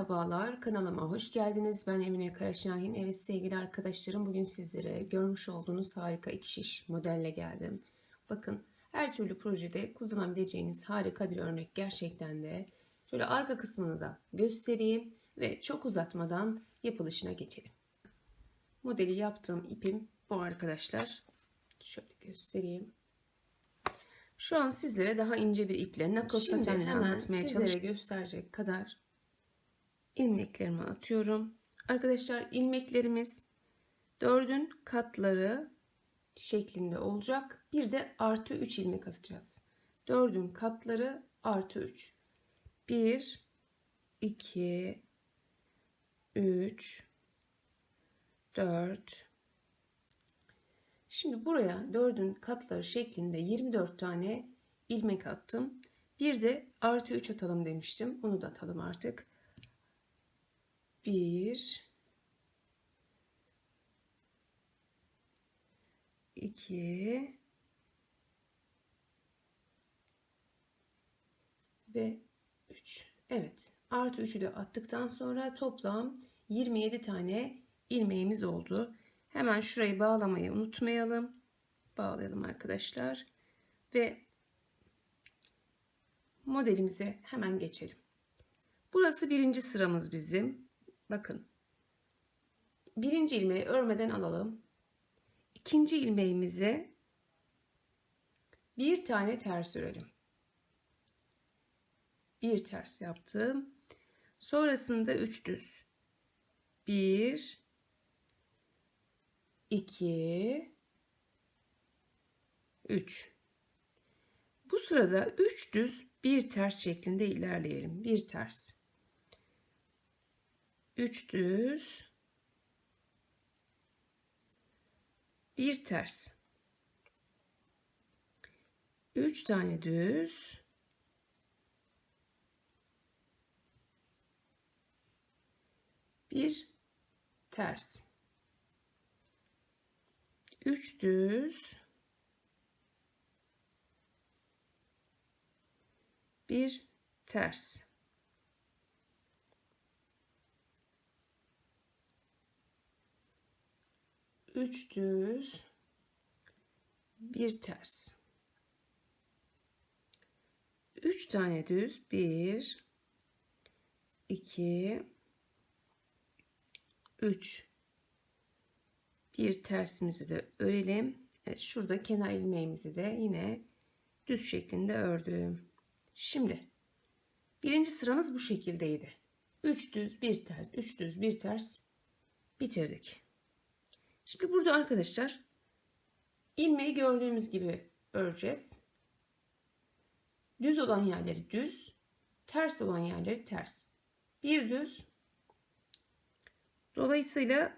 Merhabalar, kanalıma hoş geldiniz. Ben Emine Karaşahin. Evet sevgili arkadaşlarım, bugün sizlere görmüş olduğunuz harika iki şiş modelle geldim. Bakın, her türlü projede kullanabileceğiniz harika bir örnek gerçekten de. Şöyle arka kısmını da göstereyim ve çok uzatmadan yapılışına geçelim. Modeli yaptığım ipim bu arkadaşlar. Şöyle göstereyim. Şu an sizlere daha ince bir iple Şimdi satenleri hemen anlatmaya sizlere çalışacağım. gösterecek kadar ilmeklerimi atıyorum. Arkadaşlar ilmeklerimiz dördün katları şeklinde olacak. Bir de artı 3 ilmek atacağız. Dördün katları artı 3. 1, 2, 3, 4. Şimdi buraya dördün katları şeklinde 24 tane ilmek attım. Bir de artı 3 atalım demiştim. Onu da atalım artık. 1 2 ve 3. Evet. Artı 3'ü de attıktan sonra toplam 27 tane ilmeğimiz oldu. Hemen şurayı bağlamayı unutmayalım. Bağlayalım arkadaşlar. Ve modelimize hemen geçelim. Burası birinci sıramız bizim. Bakın. Birinci ilmeği örmeden alalım. İkinci ilmeğimize bir tane ters örelim. Bir ters yaptım. Sonrasında üç düz. Bir, iki, üç. Bu sırada üç düz bir ters şeklinde ilerleyelim. Bir ters. 3 düz bir ters. 3 tane düz. Bir ters. 3 düz. Bir ters üç düz bir ters. Üç tane düz. Bir iki üç. Bir tersimizi de örelim. Evet, şurada kenar ilmeğimizi de yine düz şeklinde ördüm. Şimdi birinci sıramız bu şekildeydi. 3 düz bir ters. 3 düz bir ters. Bitirdik Şimdi burada arkadaşlar ilmeği gördüğümüz gibi öreceğiz. Düz olan yerleri düz, ters olan yerleri ters. Bir düz. Dolayısıyla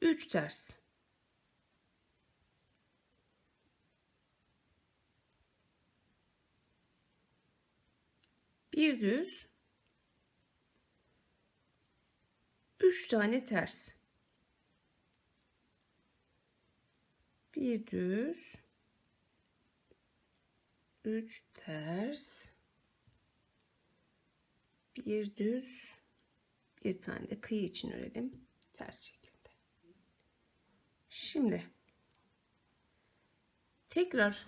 3 ters. Bir düz. 3 tane ters. Bir düz. 3 ters. Bir düz. Bir tane de kıyı için örelim. Ters şeklinde. Şimdi tekrar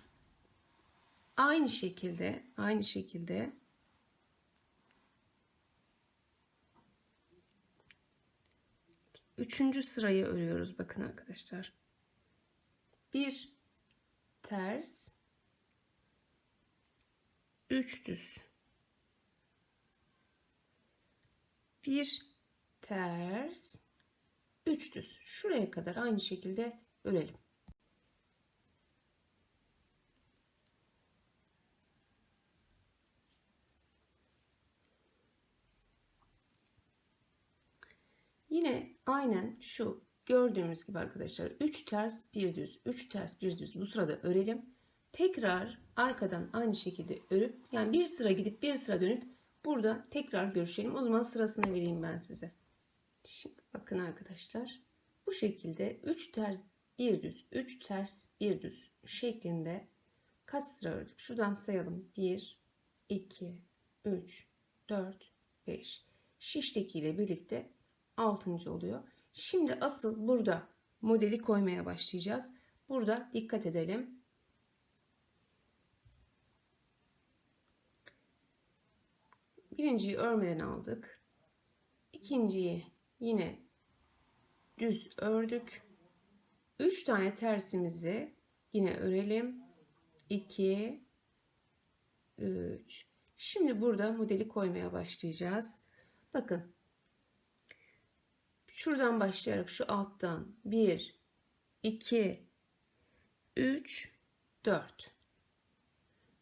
aynı şekilde aynı şekilde üçüncü sırayı örüyoruz bakın arkadaşlar bir ters. Üç düz. Bir ters. Üç düz. Şuraya kadar aynı şekilde örelim yine aynen şu Gördüğümüz gibi arkadaşlar 3 ters bir düz 3 ters bir düz bu sırada örelim. Tekrar arkadan aynı şekilde örüp yani bir sıra gidip bir sıra dönüp burada tekrar görüşelim. O zaman sırasını vereyim ben size. Şimdi bakın arkadaşlar bu şekilde 3 ters bir düz 3 ters bir düz şeklinde kaç sıra ördük? Şuradan sayalım. 1 2 3 4 5 şişteki ile birlikte 6. oluyor. Şimdi asıl burada modeli koymaya başlayacağız. Burada dikkat edelim. Birinciyi örmeden aldık. İkinciyi yine düz ördük. 3 tane tersimizi yine örelim. 2 3 Şimdi burada modeli koymaya başlayacağız. Bakın. Şuradan başlayarak şu alttan 1 2 3 4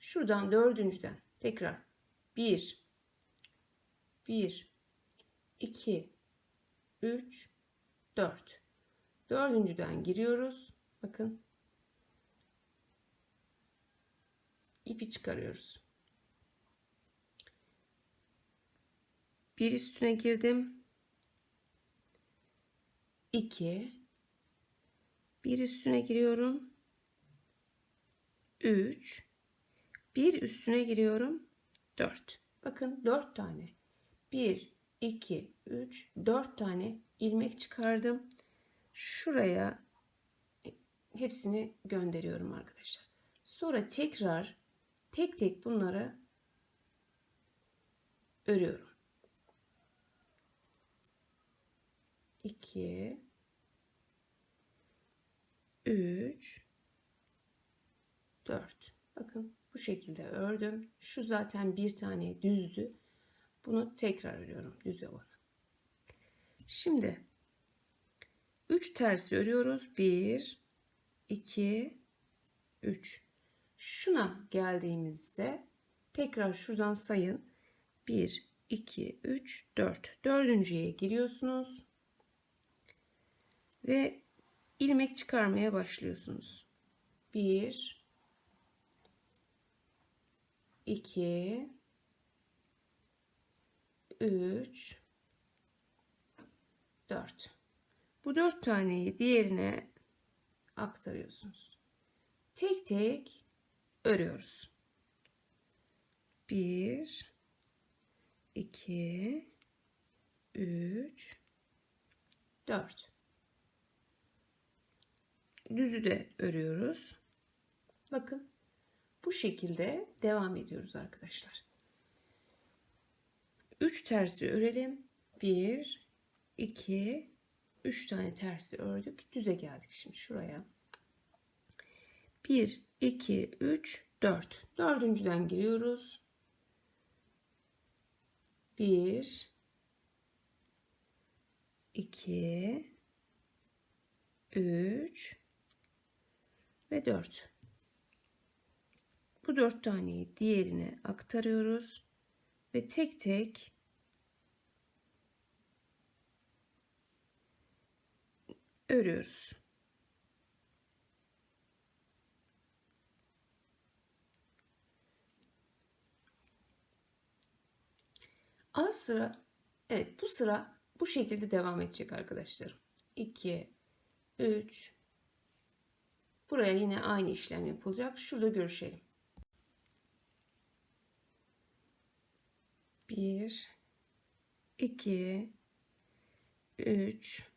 Şuradan dördüncüden tekrar 1 1 2 3 4 Dördüncüden giriyoruz. Bakın. ipi çıkarıyoruz. Bir üstüne girdim. 2 bir üstüne giriyorum. 3 bir üstüne giriyorum. 4. Bakın 4 tane. 1 2 3 4 tane ilmek çıkardım. Şuraya hepsini gönderiyorum arkadaşlar. Sonra tekrar tek tek bunları örüyorum. 2 3 4 bakın bu şekilde ördüm. Şu zaten bir tane düzdü. Bunu tekrar örüyorum düz olarak. Şimdi 3 tersi örüyoruz. 1 2 3 şuna geldiğimizde tekrar şuradan sayın. 1 2 3 4 dördüncüye giriyorsunuz. Ve ilmek çıkarmaya başlıyorsunuz. 1 2 3 4 Bu dört taneyi diğerine aktarıyorsunuz. Tek tek örüyoruz. 1 2 3 4 düzü de örüyoruz. Bakın bu şekilde devam ediyoruz arkadaşlar. 3 tersi örelim. 1 2 3 tane tersi ördük. Düze geldik şimdi şuraya. 1 2 3 4. Dördüncüden giriyoruz. 1 2 3 ve 4. Bu 4 taneyi diğerine aktarıyoruz ve tek tek örüyoruz. Az sıra evet bu sıra bu şekilde devam edecek arkadaşlarım. 2 3 Buraya yine aynı işlem yapılacak. Şurada görüşelim. 1 2 3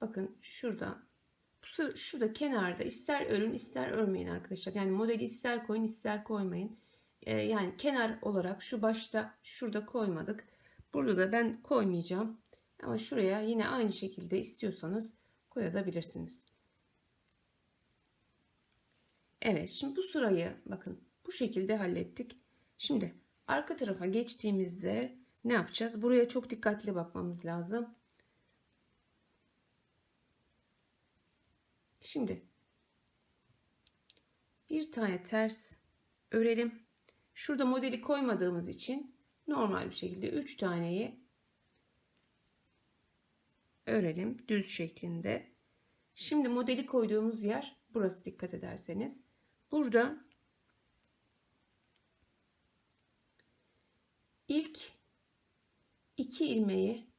Bakın şurada şurada kenarda ister örün ister örmeyin arkadaşlar. Yani modeli ister koyun ister koymayın. Ee, yani kenar olarak şu başta şurada koymadık. Burada da ben koymayacağım. Ama şuraya yine aynı şekilde istiyorsanız koyabilirsiniz. Evet şimdi bu sırayı bakın bu şekilde hallettik. Şimdi arka tarafa geçtiğimizde ne yapacağız? Buraya çok dikkatli bakmamız lazım. Şimdi bir tane ters örelim. Şurada modeli koymadığımız için normal bir şekilde 3 taneyi örelim düz şeklinde. Şimdi modeli koyduğumuz yer burası dikkat ederseniz. Burada ilk iki ilmeği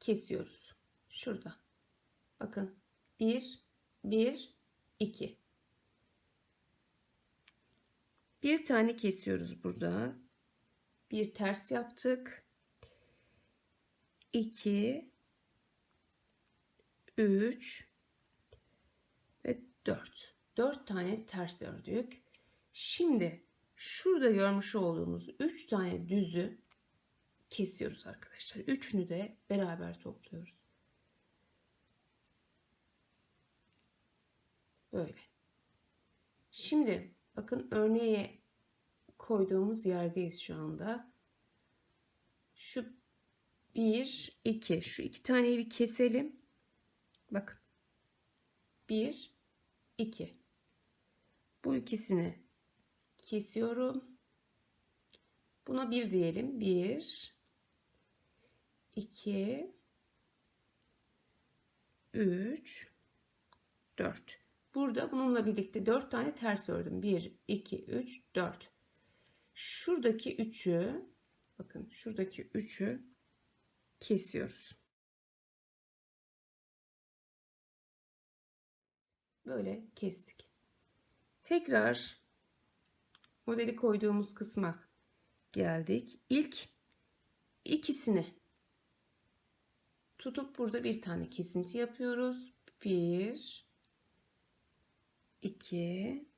kesiyoruz. Şurada. Bakın 1 1 2 bir tane kesiyoruz burada. Bir ters yaptık. 2 3 ve 4. 4 tane ters ördük. Şimdi şurada görmüş olduğumuz 3 tane düzü kesiyoruz arkadaşlar. Üçünü de beraber topluyoruz. Böyle. Şimdi bakın örneğe koyduğumuz yerdeyiz şu anda. Şu 1, 2. Şu iki taneyi bir keselim. Bakın. 1, 2. Bu ikisini kesiyorum. Buna 1 diyelim. 1, 2, 3, 4. Burada bununla birlikte 4 tane ters ördüm. 1, 2, 3, 4. Şuradaki 3'ü bakın şuradaki 3'ü kesiyoruz. Böyle kestik. Tekrar modeli koyduğumuz kısma geldik. İlk ikisini tutup burada bir tane kesinti yapıyoruz. 1 2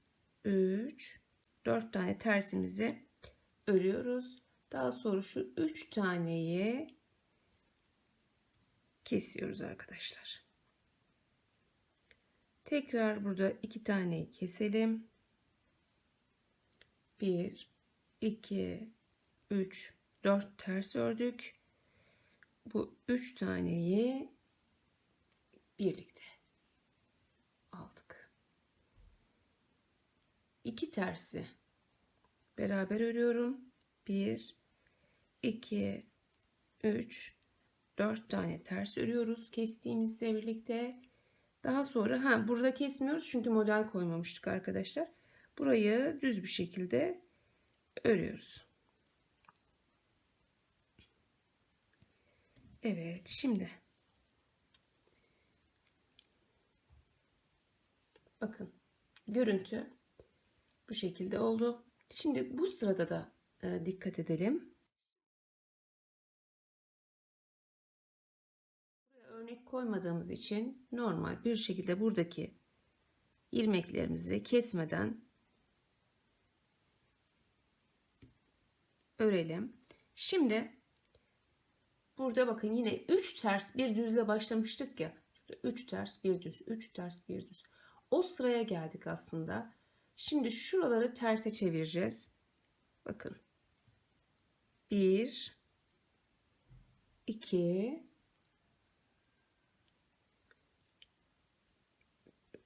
3 4 tane tersimizi örüyoruz. Daha sonra şu 3 taneyi kesiyoruz arkadaşlar. Tekrar burada iki taneyi keselim. 1 2 3 4 ters ördük. Bu 3 taneyi birlikte aldık. 2 tersi beraber örüyorum. 1 2 3 4 tane ters örüyoruz kestiğimizle birlikte. Daha sonra ha burada kesmiyoruz çünkü model koymamıştık arkadaşlar. Burayı düz bir şekilde örüyoruz. Evet şimdi bakın görüntü bu şekilde oldu. Şimdi bu sırada da e, dikkat edelim. Örnek koymadığımız için normal bir şekilde buradaki ilmeklerimizi kesmeden örelim. Şimdi burada bakın yine 3 ters bir düzle başlamıştık ya. 3 ters bir düz, 3 ters bir düz. O sıraya geldik aslında. Şimdi şuraları terse çevireceğiz. Bakın. 1 2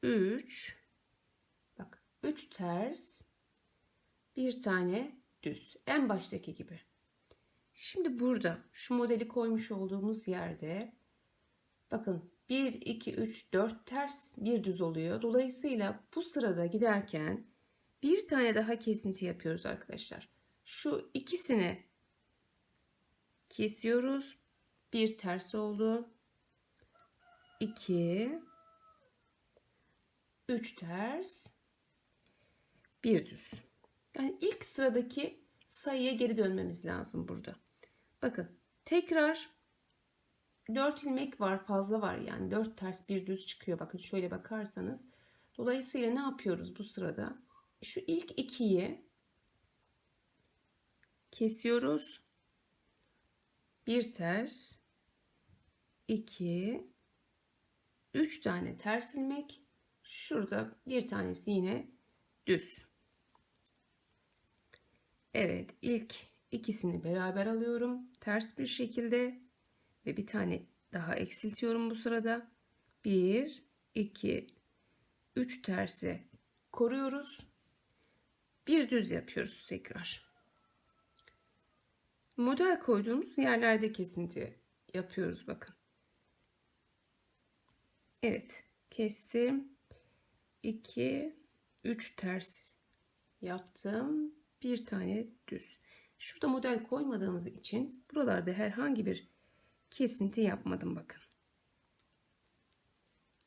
3 bak 3 ters bir tane düz. En baştaki gibi. Şimdi burada şu modeli koymuş olduğumuz yerde bakın 1 2 3 4 ters bir düz oluyor. Dolayısıyla bu sırada giderken bir tane daha kesinti yapıyoruz arkadaşlar. Şu ikisini kesiyoruz. Bir ters oldu. 2 3 ters, bir düz. Yani ilk sıradaki sayıya geri dönmemiz lazım burada. Bakın tekrar 4 ilmek var fazla var yani 4 ters bir düz çıkıyor. Bakın şöyle bakarsanız. Dolayısıyla ne yapıyoruz bu sırada? Şu ilk ikiyi kesiyoruz. Bir ters, 2, 3 tane ters ilmek Şurada bir tanesi yine düz. Evet ilk ikisini beraber alıyorum. Ters bir şekilde ve bir tane daha eksiltiyorum bu sırada. 1, 2, 3 tersi koruyoruz. Bir düz yapıyoruz tekrar. Model koyduğumuz yerlerde kesinti yapıyoruz bakın. Evet kestim. 2 3 ters yaptım. Bir tane düz. Şurada model koymadığımız için buralarda herhangi bir kesinti yapmadım bakın.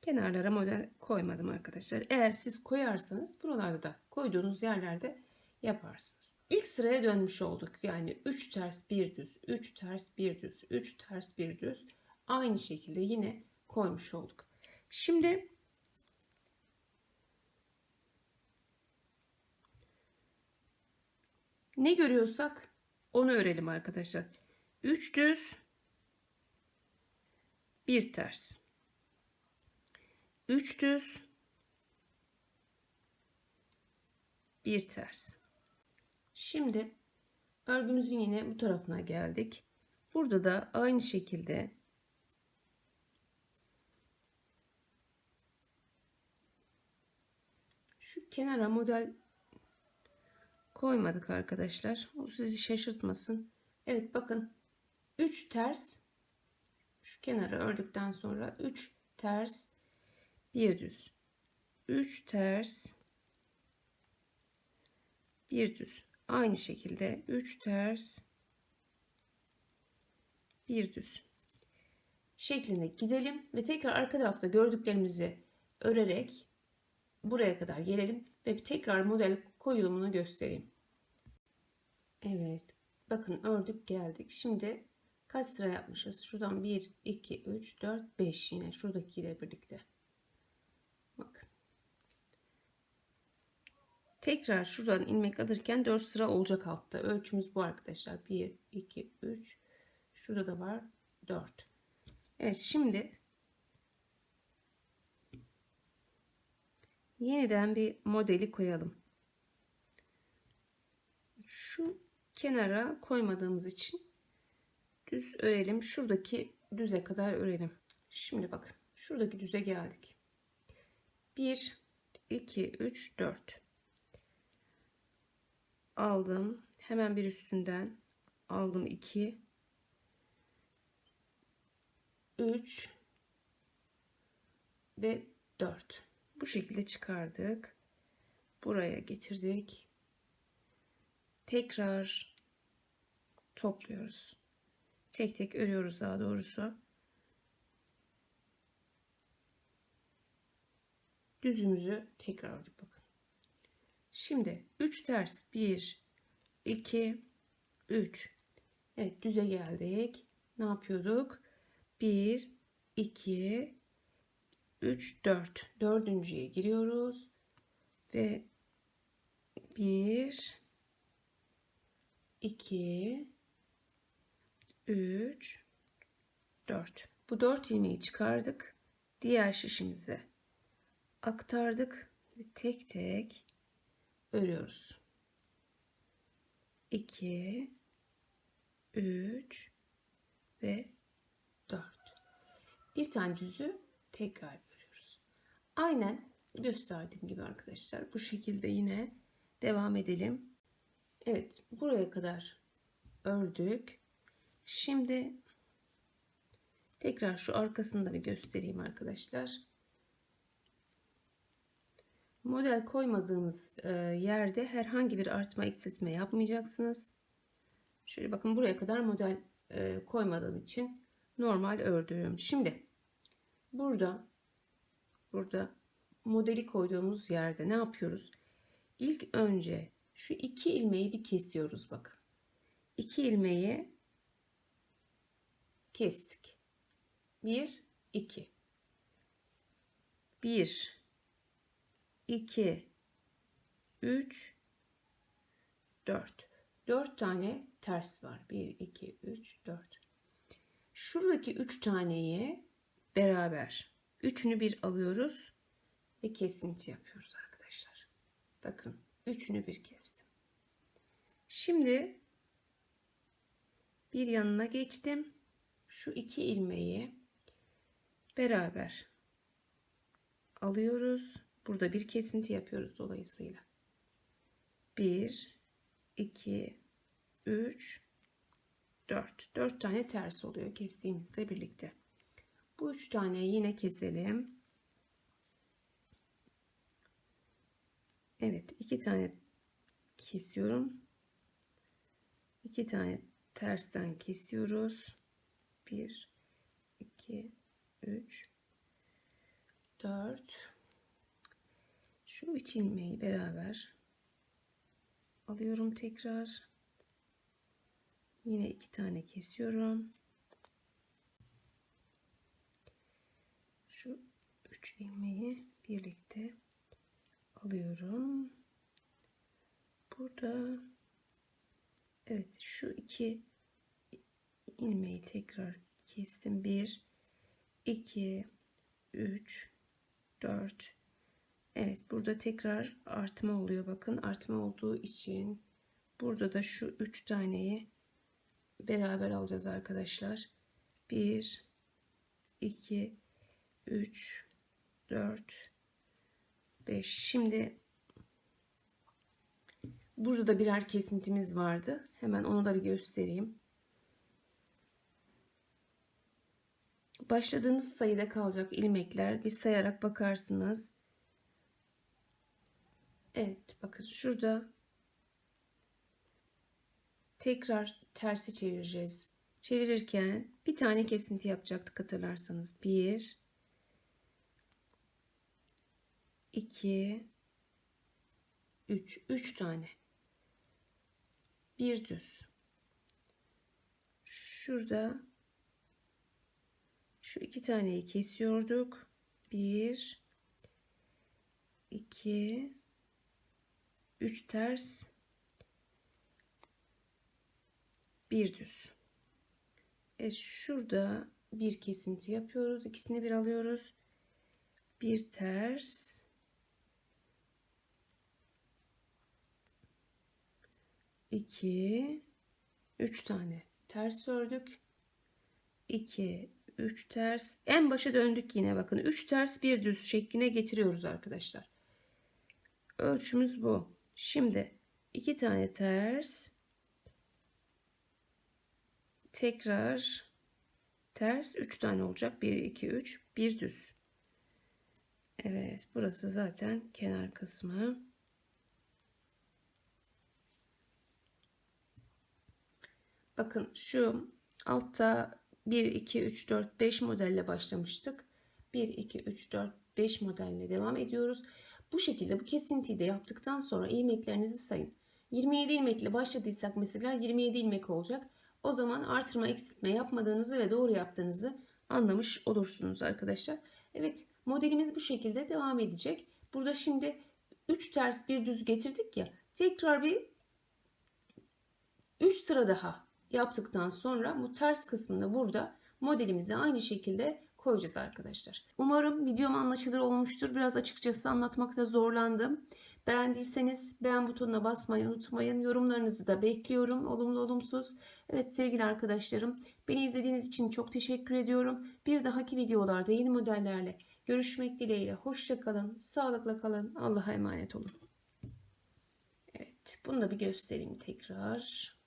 Kenarlara model koymadım arkadaşlar. Eğer siz koyarsanız buralarda da koyduğunuz yerlerde yaparsınız. İlk sıraya dönmüş olduk. Yani 3 ters 1 düz, 3 ters 1 düz, 3 ters 1 düz. Aynı şekilde yine koymuş olduk. Şimdi ne görüyorsak onu örelim arkadaşlar. 3 düz, 1 ters. 3 düz, 1 ters. Şimdi örgümüzün yine bu tarafına geldik. Burada da aynı şekilde şu kenara model koymadık arkadaşlar. O sizi şaşırtmasın. Evet bakın 3 ters şu kenara ördükten sonra 3 ters 1 düz 3 ters 1 düz aynı şekilde 3 ters 1 düz şeklinde gidelim ve tekrar arka tarafta gördüklerimizi örerek buraya kadar gelelim ve tekrar model koyulumunu göstereyim. Evet. Bakın ördük geldik. Şimdi kaç sıra yapmışız? Şuradan 1 2 3 4 5 yine. Şuradakiyle birlikte. Bakın. Tekrar şuradan ilmek alırken 4 sıra olacak altta. Ölçümüz bu arkadaşlar. 1 2 3 şurada da var 4 Evet şimdi yeniden bir modeli koyalım. Şu kenara koymadığımız için düz örelim. Şuradaki düze kadar örelim. Şimdi bakın şuradaki düze geldik. 1 2 3 4 aldım. Hemen bir üstünden aldım 2 3 ve 4 bu şekilde çıkardık buraya getirdik tekrar topluyoruz. Tek tek örüyoruz daha doğrusu. Düzümüzü tekrar ördük bakın. Şimdi 3 ters 1 2 3 Evet düze geldik. Ne yapıyorduk? 1 2 3 4 dördüncüye giriyoruz ve 1 2 3 4 bu 4 ilmeği çıkardık. Diğer şişimize aktardık ve tek tek örüyoruz. 2 3 ve 4 bir tane düzü tekrar örüyoruz. Aynen gösterdiğim gibi arkadaşlar. Bu şekilde yine devam edelim. Evet buraya kadar ördük. Şimdi tekrar şu arkasını da bir göstereyim arkadaşlar. Model koymadığımız e, yerde herhangi bir artma eksiltme yapmayacaksınız. Şöyle bakın buraya kadar model e, koymadığım için normal ördüğüm. Şimdi burada burada modeli koyduğumuz yerde ne yapıyoruz? İlk önce şu iki ilmeği bir kesiyoruz bakın. İki ilmeği kestik. Bir, iki. Bir, iki, üç, dört. Dört tane ters var. Bir, iki, üç, dört. Şuradaki üç taneyi beraber üçünü bir alıyoruz ve kesinti yapıyoruz arkadaşlar. Bakın Üçünü bir kestim. Şimdi bir yanına geçtim. Şu iki ilmeği beraber alıyoruz. Burada bir kesinti yapıyoruz dolayısıyla. 1 2 3 4 4 tane ters oluyor kestiğimizle birlikte. Bu üç tane yine keselim. Evet iki tane kesiyorum. iki tane tersten kesiyoruz. 1 2 3 4 şu üç ilmeği beraber alıyorum tekrar. Yine iki tane kesiyorum. Şu üç ilmeği birlikte alıyorum. Burada evet şu iki ilmeği tekrar kestim. 1 2 3 4 Evet burada tekrar artma oluyor. Bakın artma olduğu için burada da şu 3 taneyi beraber alacağız arkadaşlar. 1 2 3 4 5 Şimdi burada da birer kesintimiz vardı. Hemen onu da bir göstereyim. Başladığınız sayıda kalacak ilmekler bir sayarak bakarsınız. Evet bakın şurada tekrar tersi çevireceğiz. Çevirirken bir tane kesinti yapacaktık hatırlarsanız. 1 2 3 3 tane. Bir düz. Şurada şu iki taneyi kesiyorduk. 1 2 3 ters bir düz. Evet şurada bir kesinti yapıyoruz. İkisini bir alıyoruz. Bir ters iki üç tane ters ördük. 2 3 ters en başa döndük yine bakın 3 ters bir düz şekline getiriyoruz arkadaşlar. Ölçümüz bu. Şimdi iki tane ters tekrar ters 3 tane olacak. 1 2 3 bir düz. Evet, burası zaten kenar kısmı. Bakın şu altta 1 2 3 4 5 modelle başlamıştık. 1 2 3 4 5 modelle devam ediyoruz. Bu şekilde bu kesintiyi de yaptıktan sonra ilmeklerinizi sayın. 27 ilmekle başladıysak mesela 27 ilmek olacak. O zaman artırma eksiltme yapmadığınızı ve doğru yaptığınızı anlamış olursunuz arkadaşlar. Evet modelimiz bu şekilde devam edecek. Burada şimdi 3 ters bir düz getirdik ya. Tekrar bir 3 sıra daha yaptıktan sonra bu ters kısmında burada modelimizi aynı şekilde koyacağız arkadaşlar. Umarım videom anlaşılır olmuştur. Biraz açıkçası anlatmakta zorlandım. Beğendiyseniz beğen butonuna basmayı unutmayın. Yorumlarınızı da bekliyorum. Olumlu olumsuz. Evet sevgili arkadaşlarım beni izlediğiniz için çok teşekkür ediyorum. Bir dahaki videolarda yeni modellerle görüşmek dileğiyle. Hoşçakalın. Sağlıkla kalın. Allah'a emanet olun. Evet bunu da bir göstereyim tekrar.